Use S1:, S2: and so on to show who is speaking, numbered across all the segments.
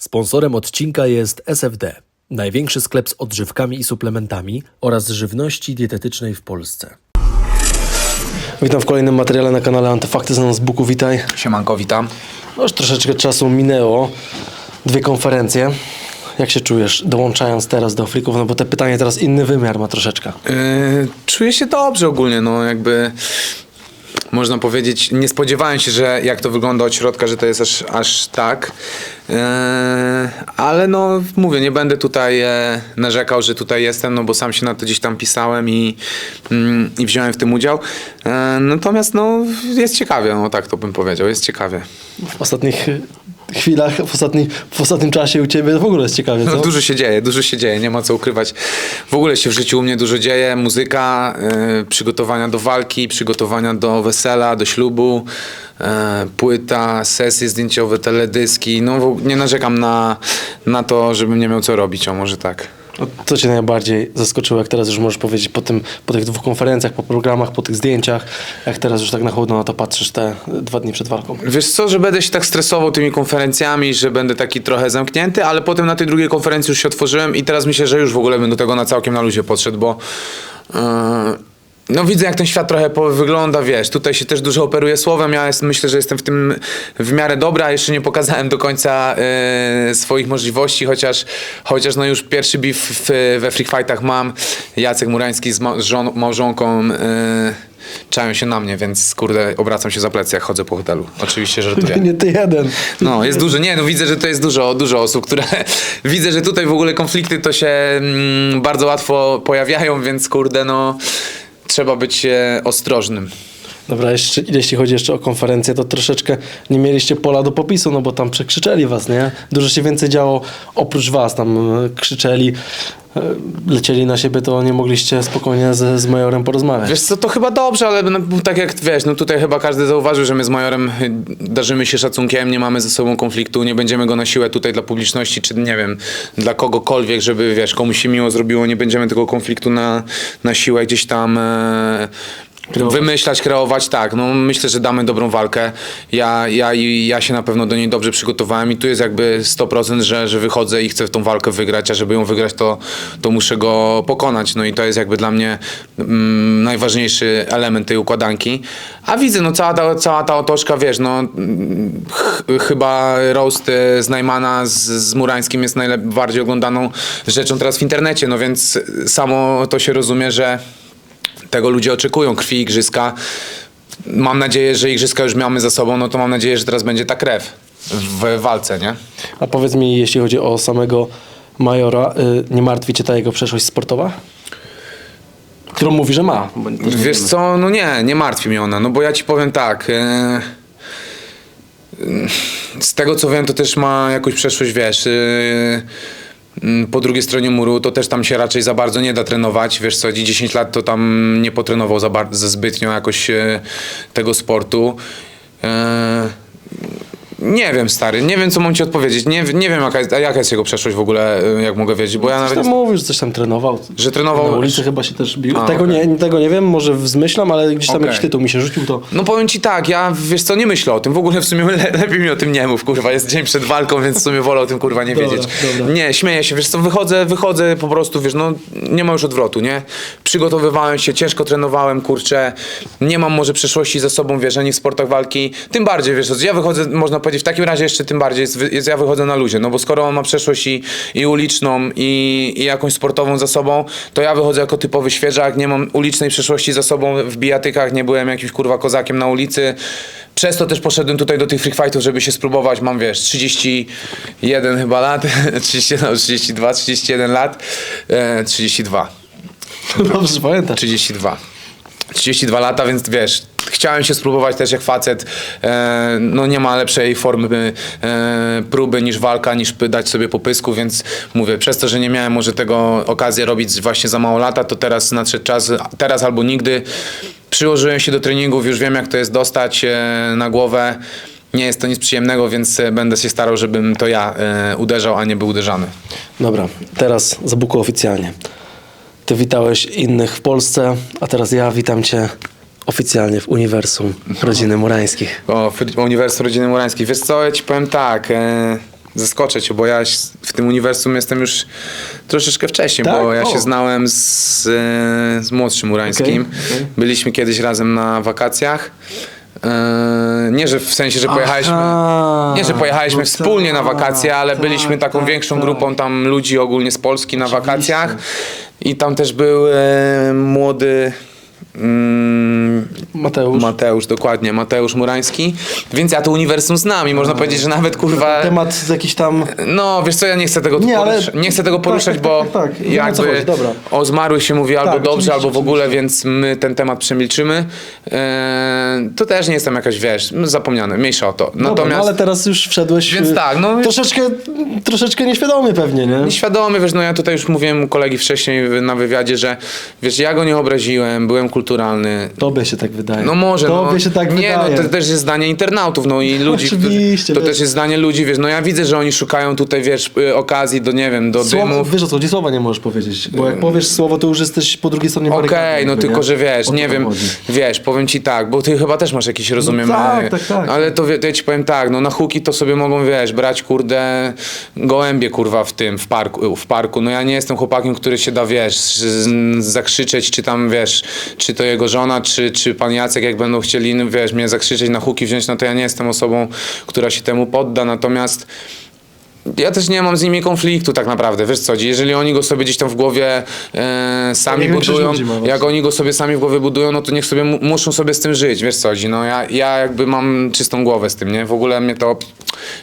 S1: Sponsorem odcinka jest SFD, największy sklep z odżywkami i suplementami oraz żywności dietetycznej w Polsce.
S2: Witam w kolejnym materiale na kanale Antyfakty z nas Buku, witaj.
S3: Siemanko, witam.
S2: No już troszeczkę czasu minęło, dwie konferencje. Jak się czujesz dołączając teraz do Frików, no bo te pytanie teraz inny wymiar ma troszeczkę.
S3: Yy, czuję się dobrze ogólnie, no jakby można powiedzieć, nie spodziewałem się, że jak to wygląda od środka, że to jest aż, aż tak. Yy, ale no mówię, nie będę tutaj e, narzekał, że tutaj jestem, no bo sam się na to gdzieś tam pisałem i, mm, i wziąłem w tym udział. Yy, natomiast no jest ciekawie, no tak to bym powiedział, jest ciekawie.
S2: W ostatnich chwilach, w, ostatni, w ostatnim czasie u Ciebie w ogóle jest ciekawie, co?
S3: No, dużo się dzieje, dużo się dzieje, nie ma co ukrywać. W ogóle się w życiu u mnie dużo dzieje. Muzyka, y, przygotowania do walki, przygotowania do wesela, do ślubu, y, płyta, sesje zdjęciowe, teledyski. No nie narzekam na, na to, żebym nie miał co robić, o może tak.
S2: No, Co Cię najbardziej zaskoczyło, jak teraz już możesz powiedzieć po, tym, po tych dwóch konferencjach, po programach, po tych zdjęciach, jak teraz już tak na chłodno na to patrzysz te dwa dni przed walką?
S3: Wiesz co, że będę się tak stresował tymi konferencjami, że będę taki trochę zamknięty, ale potem na tej drugiej konferencji już się otworzyłem i teraz myślę, że już w ogóle bym do tego na całkiem na luzie podszedł, bo yy, no widzę jak ten świat trochę wygląda, wiesz, tutaj się też dużo operuje słowem, ja jest, myślę, że jestem w tym w miarę dobra, jeszcze nie pokazałem do końca yy, swoich możliwości, chociaż, chociaż no już pierwszy beef w, we Freak Fightach mam, Jacek Murański z, ma- żon- małżonką yy, czają się na mnie, więc kurde, obracam się za plecy, jak chodzę po hotelu. Oczywiście żartuję.
S2: Nie Ty jeden.
S3: No, jest dużo, nie, no widzę, że to jest dużo, dużo osób, które widzę, że tutaj w ogóle konflikty to się mm, bardzo łatwo pojawiają, więc kurde, no trzeba być e, ostrożnym.
S2: Dobra, jeszcze, jeśli chodzi jeszcze o konferencję, to troszeczkę nie mieliście pola do popisu, no bo tam przekrzyczeli was, nie? Dużo się więcej działo oprócz was, tam e, krzyczeli, lecieli na siebie, to nie mogliście spokojnie z, z majorem porozmawiać.
S3: Wiesz co, to chyba dobrze, ale no, tak jak wiesz, no tutaj chyba każdy zauważył, że my z Majorem y, darzymy się szacunkiem, nie mamy ze sobą konfliktu, nie będziemy go na siłę tutaj dla publiczności, czy nie wiem, dla kogokolwiek, żeby wiesz, komuś się miło zrobiło, nie będziemy tego konfliktu na, na siłę gdzieś tam e, wymyślać, kreować, tak, no myślę, że damy dobrą walkę. Ja, ja, ja się na pewno do niej dobrze przygotowałem i tu jest jakby 100%, że, że wychodzę i chcę tą walkę wygrać, a żeby ją wygrać, to, to muszę go pokonać. No i to jest jakby dla mnie mm, najważniejszy element tej układanki. A widzę, no cała ta, cała ta otoczka, wiesz, no ch chyba roast e, z Najmana z, z Murańskim jest najbardziej oglądaną rzeczą teraz w internecie, no więc samo to się rozumie, że tego ludzie oczekują, krwi, igrzyska. Mam nadzieję, że igrzyska już mamy za sobą, no to mam nadzieję, że teraz będzie ta krew w walce, nie?
S2: A powiedz mi, jeśli chodzi o samego majora, y, nie martwi cię ta jego przeszłość sportowa? Którą mówi, że ma.
S3: Wiesz co, no nie, nie martwi mnie ona, no bo ja ci powiem tak. E, z tego co wiem, to też ma jakąś przeszłość, wiesz. Mm, po drugiej stronie muru to też tam się raczej za bardzo nie da trenować. Wiesz co, 10 lat to tam nie potrenował za, za zbytnio jakoś e, tego sportu. Nie wiem, stary, nie wiem co mam ci odpowiedzieć. Nie, nie wiem jaka jaka jest jego przeszłość w ogóle, e, jak mogę wiedzieć, bo ja
S2: Coś
S3: nawet...
S2: tam mówisz, że coś tam trenował.
S3: Że trenował-
S2: Na ulicy chyba się też bił.
S3: A,
S2: tego,
S3: okej.
S2: nie, tego nie wiem, może zmyślam, ale gdzieś tam
S3: Okej.
S2: jakiś tytuł mi się rzucił, to...
S3: No powiem ci tak, ja wiesz co, nie myślę o tym. W ogóle w sumie le lepiej mi o tym nie mów, kurwa. Jest dzień przed walką, więc w sumie wolę o tym kurwa nie
S2: Dobra,
S3: wiedzieć.
S2: dobra.
S3: Nie, śmieję się, wiesz co, wychodzę, wychodzę po prostu, wiesz, no nie ma już odwrotu, nie? Przygotowywałem się, ciężko trenowałem, kurczę. Nie mam może przeszłości za sobą, wiesz, ani w sportach walki. Tym bardziej, wiesz, ja wychodzę, można powiedzieć, w takim razie jeszcze tym bardziej, jest, jest, ja wychodzę na luzie, no bo skoro on ma przeszłość i, i uliczną, i, i jakąś sportową za sobą, to ja wychodzę jako typowy świeżak, nie mam ulicznej przeszłości za sobą w bijatykach, nie byłem jakimś kurwa kozakiem na ulicy. Przez to też poszedłem tutaj do tych free fightów, żeby się spróbować. Mam wiesz, 31 chyba lat, 30, no, 32, 31 lat, e, 32.
S2: Dobrze pamiętasz.
S3: 32. 32 lata, więc wiesz, chciałem się spróbować też jak facet. E, no nie ma lepszej formy e, próby niż walka, niż dać sobie popysku, więc mówię, przez to, że nie miałem może tego okazji robić właśnie za mało lata, to teraz nadszedł czas, teraz albo nigdy. Przyłożyłem się do treningów, już wiem jak to jest dostać e, na głowę. Nie jest to nic przyjemnego, więc e, będę się starał, żebym to ja e, uderzał, a nie był uderzany.
S2: Dobra, teraz za Buku oficjalnie. Ty witałeś innych w Polsce, a teraz ja witam cię oficjalnie w uniwersum rodziny Murańskich.
S3: O, Uniwersum Rodziny Murańskiej. Wiesz co, ja ci powiem tak. E, zaskoczę cię, bo ja w tym uniwersum jestem już troszeczkę wcześniej,
S2: Tak?
S3: bo ja
S2: O.
S3: się znałem z, e, z młodszym Urańskim.
S2: Okej, okej.
S3: Byliśmy kiedyś razem na wakacjach. E, nie, że w sensie, że pojechaliśmy.
S2: Aha,
S3: Nie, że pojechaliśmy
S2: no
S3: wspólnie na wakacje, ale
S2: tak,
S3: byliśmy taką
S2: tak,
S3: większą
S2: tak.
S3: grupą tam ludzi ogólnie z Polski na wakacjach. I tam też był e, młody. Mm,
S2: Mateusz.
S3: Mateusz, dokładnie, Mateusz Murański. Więc ja to uniwersum znam i można powiedzieć, że nawet kurwa.
S2: Temat jakiś tam...
S3: No, wiesz co, ja nie chcę tego
S2: Nie,
S3: poruszać. Nie chcę tego
S2: tak,
S3: poruszać,
S2: tak,
S3: bo
S2: tak, tak, tak.
S3: Jakby
S2: chodzi, dobra.
S3: o zmarłych się mówi albo
S2: Tak,
S3: dobrze, albo w ogóle, więc my ten temat przemilczymy. Eee, to też nie jestem jakaś, wiesz, zapomniane, mniejsza o to.
S2: Dobra,
S3: Natomiast
S2: no ale teraz już wszedłeś...
S3: Więc tak, no-
S2: Troszeczkę, troszeczkę nieświadomie pewnie, nie?
S3: Nieświadomy, wiesz, no ja tutaj już mówiłem kolegi wcześniej na wywiadzie, że wiesz, ja go nie obraziłem, byłem kulturalny.
S2: Tobie się tak wydaje.
S3: No może,
S2: Tobie
S3: no.
S2: się tak
S3: Nie,
S2: wydaje.
S3: no to też jest zdanie internautów, no i ludzi.
S2: Oczywiście,
S3: to
S2: wiesz.
S3: też jest zdanie ludzi, wiesz, no ja widzę, że oni szukają tutaj, wiesz, y, okazji do, nie wiem, do
S2: Słowo,
S3: dymów.
S2: wiesz o co słowa nie możesz powiedzieć, bo jak powiesz słowo, to już jesteś po drugiej stronie
S3: Okej,
S2: barykady.
S3: no
S2: jakby,
S3: tylko,
S2: nie?
S3: że wiesz,
S2: to
S3: nie wiem,
S2: chodzi.
S3: wiesz, powiem ci tak, bo ty chyba też masz jakieś, rozumiem,
S2: No tak, tak, tak.
S3: ale to, to ja ci powiem tak, no na huki to sobie mogą, wiesz, brać, kurde, gołębie, kurwa, w tym, w parku, w parku, no ja nie jestem chłopakiem, który się da, wiesz, zakrzyczeć, czy tam, wiesz, czy to jego żona, czy, czy pan Jacek, jak będą chcieli, wiesz, mnie zakrzyczeć na huki wziąć, no to ja nie jestem osobą, która się temu podda, natomiast ja też nie mam z nimi konfliktu tak naprawdę, wiesz co, jeżeli oni go sobie gdzieś tam w głowie e, sami budują, jak oni go sobie sami w głowie budują, no to niech sobie mu- muszą sobie z tym żyć, wiesz co, chodzi, no ja, ja jakby mam czystą głowę z tym, nie, w ogóle mnie to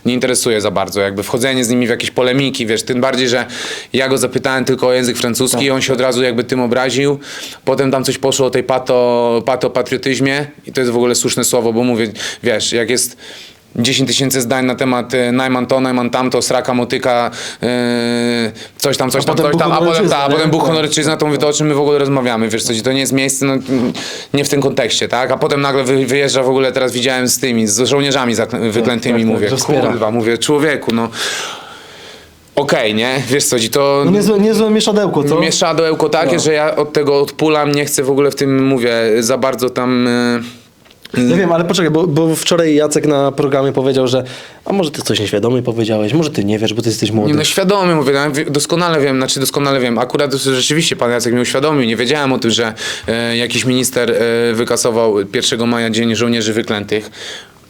S3: nie interesuje za bardzo, jakby wchodzenie z nimi w jakieś polemiki, wiesz, tym bardziej, że ja go zapytałem tylko o język francuski i on się od razu jakby tym obraził, potem tam coś poszło o tej pato, pato-patriotyzmie i to jest w ogóle słuszne słowo, bo mówię, wiesz, jak jest 10 tysięcy zdań na temat e, najman to, najman tamto, sraka, motyka, e, coś tam, coś tam, coś tam, a potem, ta, a potem Bóg
S2: Tak.
S3: honoryczyzna, to mówię, to o czym my w ogóle rozmawiamy, wiesz co, to nie jest miejsce, no, nie w tym kontekście, tak, a potem nagle wy, wyjeżdża w ogóle, teraz widziałem z tymi, z żołnierzami zaklę- wyklętymi,
S2: tak, tak,
S3: mówię,
S2: że wspiera.
S3: kurwa, mówię, człowieku, no, okej, nie, wiesz co, ci to...
S2: No niezłe, niezłe mieszadełko, co?
S3: Mieszadełko takie,
S2: No.
S3: że ja od tego odpulam, nie chcę w ogóle w tym, mówię, za bardzo tam... e,
S2: Ja wiem, ale poczekaj, bo, bo wczoraj Jacek na programie powiedział, że a może ty coś nieświadomie powiedziałeś, może ty nie wiesz, bo ty jesteś młody.
S3: Nie, no świadomie mówię, no, doskonale wiem, znaczy doskonale wiem. Akurat rzeczywiście pan Jacek mnie uświadomił, nie wiedziałem o tym, że e, jakiś minister e, wykasował 1 maja Dzień Żołnierzy Wyklętych.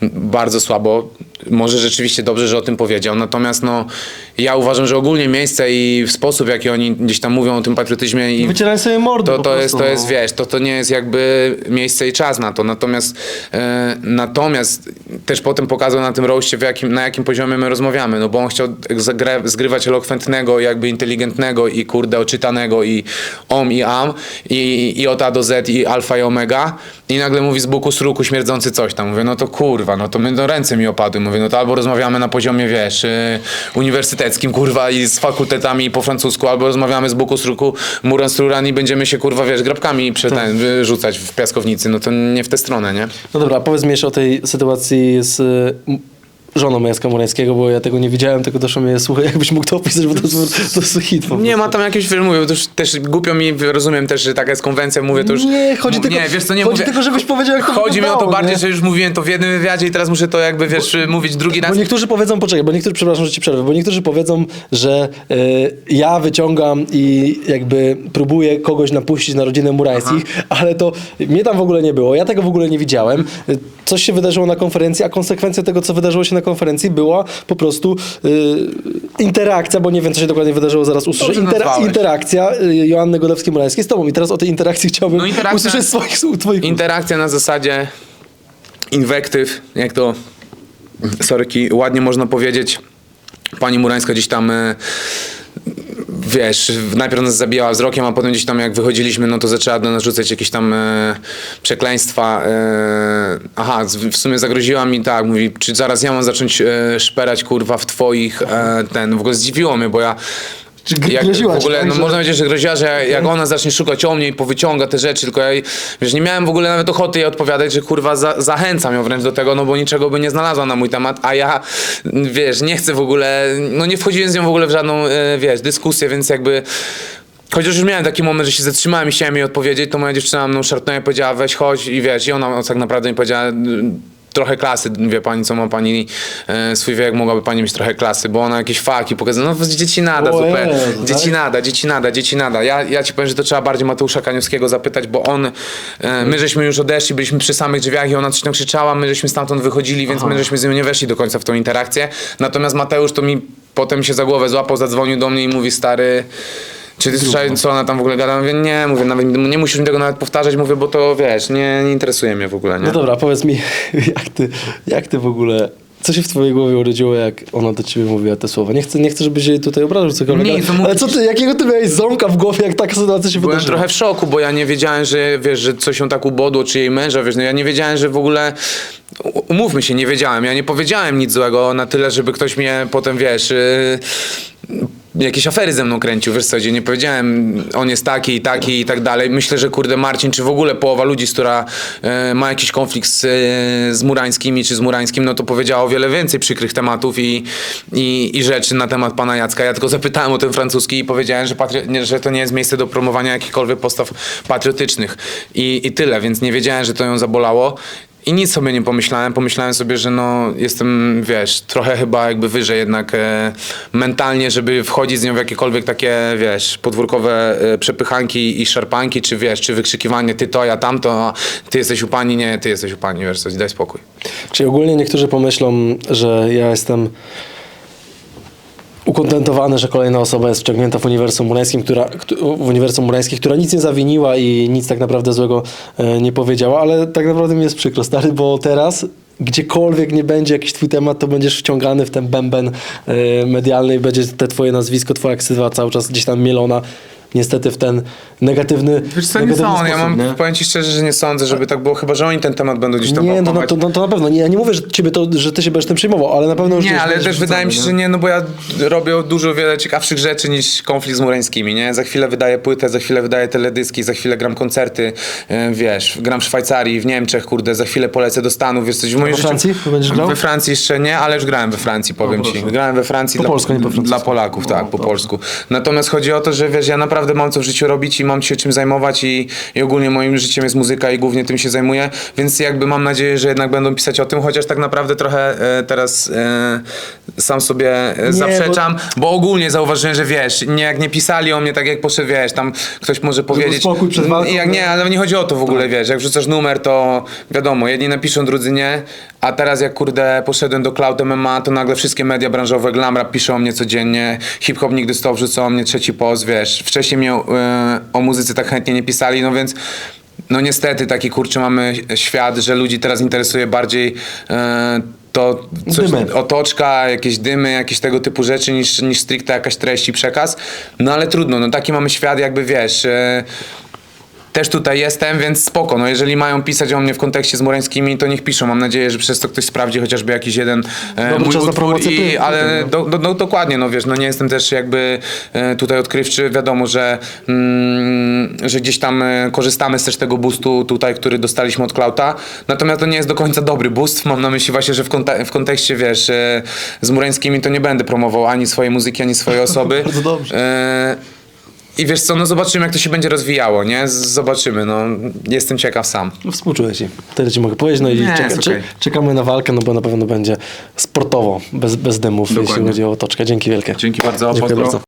S3: M, Bardzo słabo. Może rzeczywiście dobrze, że o tym powiedział. Natomiast no, ja uważam, że ogólnie miejsce i sposób, w jaki oni gdzieś tam mówią o tym patriotyzmie i
S2: Wycieraj sobie mordę
S3: to,
S2: po
S3: to,
S2: prostu,
S3: jest, to
S2: no.
S3: jest, wiesz, to, to nie jest jakby miejsce i czas na to. Natomiast, e, natomiast też potem pokazał na tym roście, jakim, na jakim poziomie my rozmawiamy. No bo on chciał zagrę, zgrywać elokwentnego, jakby inteligentnego i kurde oczytanego i om i am i, i od A do Z i alfa i omega i nagle mówi z buku sruku śmierdzący coś tam. Mówię, no to kurwa, no to my, no ręce mi opadły. Mówię, no to albo rozmawiamy na poziomie, wiesz, y, uniwersyteckim, kurwa, i z fakultetami po francusku, albo rozmawiamy z buku sruku muran struran i będziemy się, kurwa, wiesz, grabkami prze
S2: Tak.
S3: ten, wyrzucać w piaskownicy. No to nie w tę stronę, nie?
S2: No dobra, powiedz mi jeszcze o tej sytuacji z żoną Jacka Murańskiego, bo ja tego nie widziałem, tylko doszło mnie, słuchaj, jakbyś mógł to opisać, bo to, jest- to jest hit po
S3: Nie ma tam jakiegoś filmu, mówię, to już też głupio mi, rozumiem też, że taka jest konwencja, mówię to już...
S2: Nie, chodzi tylko-
S3: Nie, wiesz co, nie
S2: chodzi
S3: mówię...
S2: tylko, żebyś powiedział, jak to
S3: Chodzi mi o to
S2: wyglądało,
S3: bardziej,
S2: nie?
S3: że już mówiłem to w jednym wywiadzie i teraz muszę to jakby, wiesz, mówić drugi raz.
S2: Bo niektórzy powiedzą, poczekaj, bo niektórzy, przepraszam, że ci przerwę, bo niektórzy powiedzą, że y, ja wyciągam i jakby próbuję kogoś napuścić na rodzinę Murańskich, ale to mnie tam w ogóle nie było, ja tego w ogóle nie widziałem. Y, Coś się wydarzyło na konferencji, a konsekwencja tego, co wydarzyło się na konferencji była po prostu y, interakcja, bo nie wiem, co się dokładnie wydarzyło, zaraz usłyszę.
S3: Dobrze
S2: Intera-
S3: nazwałeś.
S2: interakcja y, Joanny Godowskiej-Murańskiej z tobą i teraz o tej interakcji chciałbym
S3: No, interakcja-
S2: usłyszeć swoich, z twoich ust.
S3: Interakcja na zasadzie inwektyw, jak to sorki, ładnie można powiedzieć. Pani Murańska gdzieś tam e, wiesz, najpierw nas zabijała wzrokiem, a potem gdzieś tam jak wychodziliśmy, no to zaczęła do nas rzucać jakieś tam e, przekleństwa. E, aha, w sumie zagroziła mi tak, mówi, czy zaraz ja mam zacząć e, szperać kurwa w twoich, e, ten, w ogóle zdziwiło mnie, bo ja
S2: Czy
S3: jak
S2: groziła
S3: w
S2: ci,
S3: ogóle,
S2: tak,
S3: no
S2: że-
S3: można powiedzieć, że groziła, że jak ona zacznie szukać o mnie i powyciąga te rzeczy, tylko ja jej, wiesz, nie miałem w ogóle nawet ochoty jej odpowiadać, że kurwa za, zachęcam ją wręcz do tego, no bo niczego by nie znalazła na mój temat, a ja, wiesz, nie chcę w ogóle, no nie wchodziłem z nią w ogóle w żadną, e, wiesz, dyskusję, więc jakby... Chociaż już miałem taki moment, że się zatrzymałem i chciałem jej odpowiedzieć, to moja dziewczyna mną szarpnęła i powiedziała weź chodź i wiesz, i ona tak naprawdę mi powiedziała trochę klasy, wie pani, co ma pani e, swój wiek, mogłaby pani mieć trochę klasy, bo ona jakieś faki pokazuje, no dzieci nada,
S2: O
S3: zupełnie,
S2: Jezu,
S3: dzieci
S2: tak?
S3: nada, dzieci nada, dzieci nada. Ja, ja ci powiem, że to trzeba bardziej Mateusza Kaniowskiego zapytać, bo on, e, my żeśmy już odeszli, byliśmy przy samych drzwiach i ona coś tam krzyczała, my żeśmy stamtąd wychodzili, więc my żeśmy z nią nie weszli do końca w tą interakcję. Natomiast Mateusz to mi potem się za głowę złapał, zadzwonił do mnie i mówi, stary, czy ty słyszałeś, co ona tam w ogóle gada? Mówię, nie, mówię, nawet nie musisz mi tego nawet powtarzać, mówię, bo to wiesz, nie, nie interesuje mnie w ogóle, nie?
S2: No dobra, powiedz mi, jak ty, jak ty w ogóle... Co się w twojej głowie urodziło, jak ona do ciebie mówiła te słowa? Nie chcę, nie chcę żebyś jej tutaj obrażał cokolwiek,
S3: Nie,
S2: ale,
S3: to
S2: ale co ty, jakiego ty miałeś ząbka w głowie, jak taka sytuacja się
S3: Byłem
S2: wydarzyła?
S3: trochę w szoku, bo ja nie wiedziałem, że wiesz, że coś ją tak ubodło, czy jej męża, wiesz, no ja nie wiedziałem, że w ogóle, umówmy się, nie wiedziałem, ja nie powiedziałem nic złego na tyle, żeby ktoś mnie potem, wiesz, yy, jakieś afery ze mną kręcił, wiesz co, gdzie nie powiedziałem, on jest taki i taki i tak dalej. Myślę, że kurde Marcin, czy w ogóle połowa ludzi, która e, ma jakiś konflikt z, e, z Murańskimi, czy z Murańskim, no to powiedziało o wiele więcej przykrych tematów i, i, i rzeczy na temat pana Jacka. Ja tylko zapytałem o ten francuski i powiedziałem, że, patri- że to nie jest miejsce do promowania jakichkolwiek postaw patriotycznych i, i tyle, więc nie wiedziałem, że to ją zabolało. I nic sobie nie pomyślałem. Pomyślałem sobie, że no jestem, wiesz, trochę chyba jakby wyżej jednak e, mentalnie, żeby wchodzić z nią w jakiekolwiek takie, wiesz, podwórkowe e, przepychanki i szarpanki, czy wiesz, czy wykrzykiwanie ty to, ja tamto, a ty jesteś u pani, nie, ty jesteś u pani, wiesz coś, daj spokój.
S2: Czyli ogólnie niektórzy pomyślą, że ja jestem ukontentowany, że kolejna osoba jest wciągnięta w uniwersum murańskim, która, któ- w uniwersum murańskim, która nic nie zawiniła i nic tak naprawdę złego e, nie powiedziała, ale tak naprawdę mi jest przykro, stary, bo teraz gdziekolwiek nie będzie jakiś twój temat, to będziesz wciągany w ten bęben e, medialny i będzie te twoje nazwisko, twoja ksywa cały czas gdzieś tam mielona niestety w ten negatywny,
S3: Wiesz co, nie
S2: negatywny
S3: sądzę, ja
S2: sposób,
S3: mam,
S2: nie?
S3: powiem ci szczerze, że nie sądzę, żeby tak było, chyba, że oni ten temat będą gdzieś tam
S2: Nie, no, no, to, no to na pewno. Nie, ja nie mówię, że, ciebie to, że ty się będziesz tym przejmował, ale na pewno już
S3: Nie,
S2: już
S3: ale też wydaje mi się, że nie, no bo ja robię dużo wiele ciekawszych rzeczy niż konflikt z Murańskimi, nie? Za chwilę wydaję płytę, za chwilę wydaję teledyski, za chwilę gram koncerty, e, wiesz, gram w Szwajcarii, w Niemczech, kurde, za chwilę polecę do Stanów, wiesz, coś w
S2: we
S3: życiu...
S2: Francji będziesz grał?
S3: We Francji jeszcze nie, ale już grałem we Francji, powiem ci. Grałem we Francji
S2: Po
S3: dla,
S2: polsku, nie po francusku.
S3: dla Polaków, tak, po polsku. Natomiast chodzi o to, że wiesz, ja naprawdę mam co w życiu robić i mam się czym zajmować i, i ogólnie moim życiem jest muzyka i głównie tym się zajmuję, więc jakby mam nadzieję, że jednak będą pisać o tym, chociaż tak naprawdę trochę e, teraz e, sam sobie e, zaprzeczam, bo... ogólnie zauważyłem, że wiesz, nie, jak nie pisali o mnie tak jak poszedł, wiesz, tam ktoś może powiedzieć...
S2: spokój przed walką,
S3: jak
S2: nie?
S3: nie, ale nie chodzi o to w ogóle, wiesz, jak wrzucasz numer, to wiadomo, jedni napiszą, drudzy nie, a teraz jak kurde poszedłem do Cloud MMA, to nagle wszystkie media branżowe, glam rap piszą o mnie codziennie, hip-hop nigdy stop wrzucą o mnie trzeci post, wiesz, wcześniej mnie e, o muzyce tak chętnie nie pisali, no więc no niestety taki kurczę mamy świat, że ludzi teraz interesuje bardziej e, to coś, otoczka, jakieś dymy, jakieś tego typu rzeczy niż, niż stricte jakaś treść i przekaz. No ale trudno, no taki mamy świat jakby wiesz... E, też tutaj jestem, więc spoko. No jeżeli mają pisać o mnie w kontekście z Murańskimi, to niech piszą. Mam nadzieję, że przez to ktoś sprawdzi chociażby jakiś jeden e,
S2: Dobry
S3: mój
S2: czas na
S3: utwór.
S2: promocję
S3: I,
S2: płyty,
S3: ale
S2: no.
S3: do, do, no, dokładnie, no wiesz, no nie jestem też jakby e, tutaj odkrywczy. Wiadomo, że, mm, że gdzieś tam e, korzystamy z też tego boostu tutaj, który dostaliśmy od Klauta. Natomiast to nie jest do końca dobry boost. Mam na myśli właśnie, że w, w kontekście, wiesz, e, z Murańskimi to nie będę promował ani swojej muzyki, ani swojej osoby.
S2: Bardzo dobrze.
S3: E, i wiesz co, no zobaczymy jak to się będzie rozwijało, nie? Zobaczymy, no jestem ciekaw sam.
S2: No, Współczuję ci. Tyle ci mogę powiedzieć. No i
S3: Nie,
S2: czeka,
S3: jest
S2: czekamy na walkę, no bo na pewno będzie sportowo, bez, bez dymów, jeśli
S3: Dokładnie.
S2: chodzi o otoczkę. Dzięki wielkie.
S3: Dzięki bardzo,
S2: Dziękuję
S3: pozdro.
S2: bardzo.